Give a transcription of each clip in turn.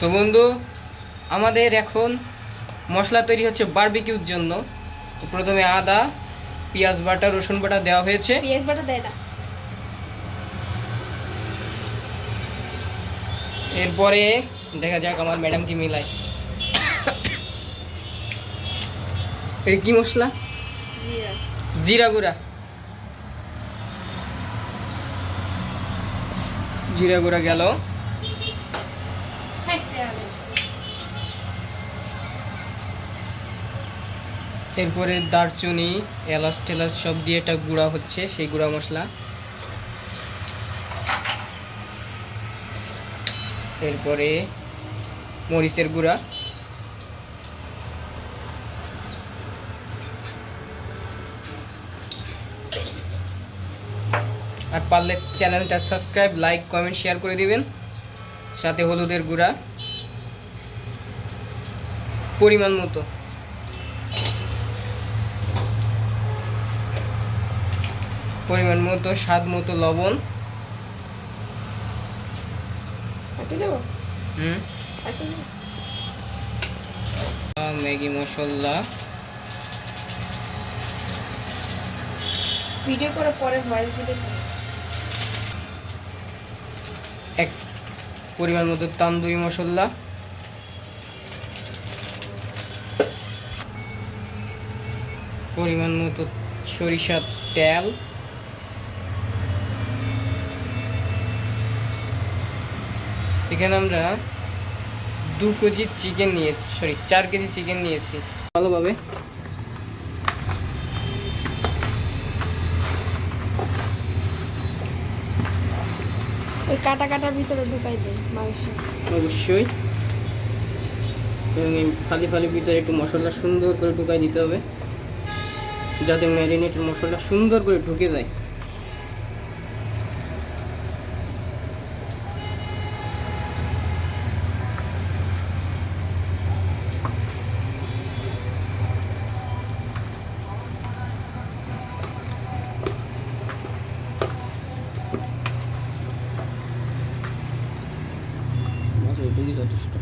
So বন্ধু আমাদের এখন মশলা তৈরি হচ্ছে বারবিকিউর জন্য। তো প্রথমে আদা পেঁয়াজ বাটা রসুন বাটা দেওয়া হয়েছে। পেঁয়াজ বাটা দেয় না। এরপরে দেখা যাক আমার ম্যাডাম কি মিলায়। এই কি মশলা? জিরা গুঁড়া। জিরা গুঁড়া গেল। এরপরে দারচুনি, এলাচ টেলাচ সব দিয়ে এটা গুঁড়া হচ্ছে, সেই গুঁড়া মশলা। এরপরে মরিচের গুঁড়া। আর পারলে চ্যানেলটা সাবস্ক্রাইব, লাইক, কমেন্ট, শেয়ার করে দিবেন। সাথে হলুদের গুঁড়া পরিমাণ মতো। পরিমাণ মতো স্বাদ মতো লবণ। দেবো? দেবো। ম্যাগি মশলা। ভিডিও করে পরে ভয়েস দিলে এক পরিমাণ মতো তান্দুরি মশলা। পরিমাণ মতো সরিষার তেল। এখানে আমরা দু কেজি চিকেন নিয়ে সরি চার কেজি চিকেন নিয়েছি। ভালোভাবে ওই কাটা কাটার ভিতরে ঢুকাই দেয় মাংস। অবশ্যই। এবং এই ফালি ফালি ভিতরে একটু মশলা সুন্দর করে ঢুকাই দিতে হবে। যাতে ম্যারিনেটের মশলা সুন্দর করে ঢুকে যায়। এটুকুই যথেষ্ট।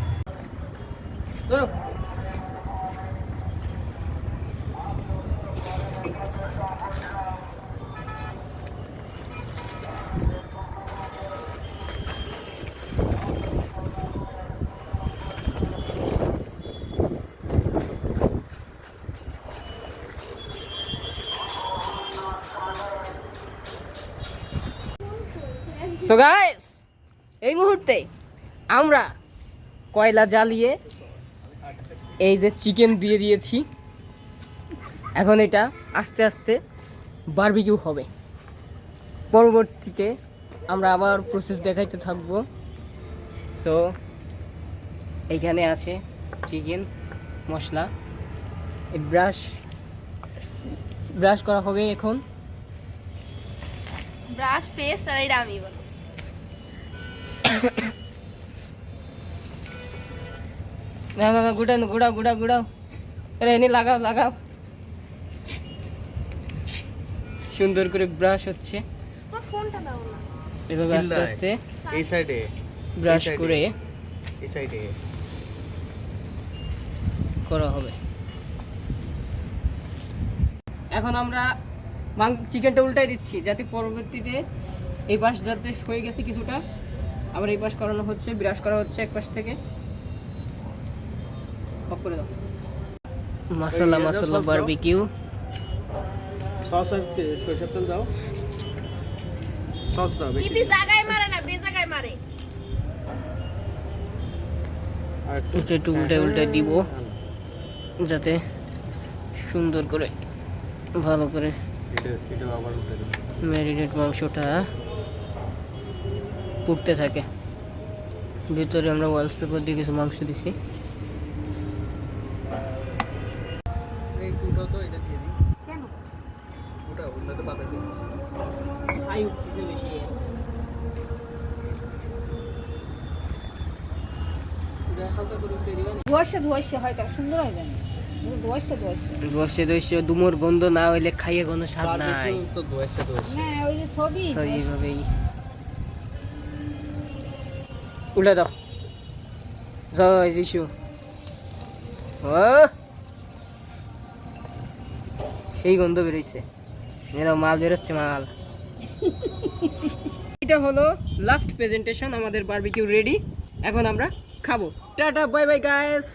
ধরো। সো গাইস এই মুহূর্তে আমরা কয়লা জ্বালিয়ে এই যে চিকেন দিয়ে দিয়েছি। এখন এটা আস্তে আস্তে বারবিকিউ হবে। পরবর্তীতে আমরা আবার প্রসেস দেখাইতে থাকব। সো এখানে আছে চিকেন মশলা। এই ব্রাশ ব্রাশ করা হবে এখন। ব্রাশ পেস্ট আর এটা আমি বলো। না না না গুড়াও গুড়াও গুড়াও গুড়াও আরে এনে লাগাও লাগাও। সুন্দর করে ব্রাশ হচ্ছে। ফোনটা দাও না। এভাবে আস্তে আস্তে এই সাইডে ব্রাশ করে এই সাইডে করা হবে। এখন আমরা মাং চিকেনটা উল্টাই দিচ্ছি যাতে পরবর্তীতে এই পাশ যাতে হয়ে গেছে কিছুটা। আবার এই পাশ করানো হচ্ছে ব্রাশ করা হচ্ছে এক পাশ থেকে। অফ করে দাও। মশলা মশলা। বারবিকিউ সস আর সরিষার তেল দাও। সস দাও বেশি। জায়গায় মারে না বে জায়গায় মারে। আর একটু উল্টে উল্টে দিব যাতে সুন্দর করে ভালো করে ম্যারিনেট মাংসটা পুড়তে থাকে। ভিতরে আমরা ওয়ালস পেপার দিয়ে কিছু মাংস দিছি। উঠতেছে বেশি? ধোয়াশে ধোয়াশে হয় সুন্দর হয় জানি। ধোয়াশে ধোয়াশে। দুমোর বন্ধ না হইলে খাইয়ে কোনো স্বাদ নাই। তো হ্যাঁ ওই যে ছবি এইভাবেই। উল্টে দাও। জয় যিশু ও! সেই গন্ধ বেরোইছে। মাল বেরোচ্ছে মাল। এটা হলো লাস্ট প্রেজেন্টেশন আমাদের বারবিকিউ রেডি এখন আমরা খাব। Tata bye bye guys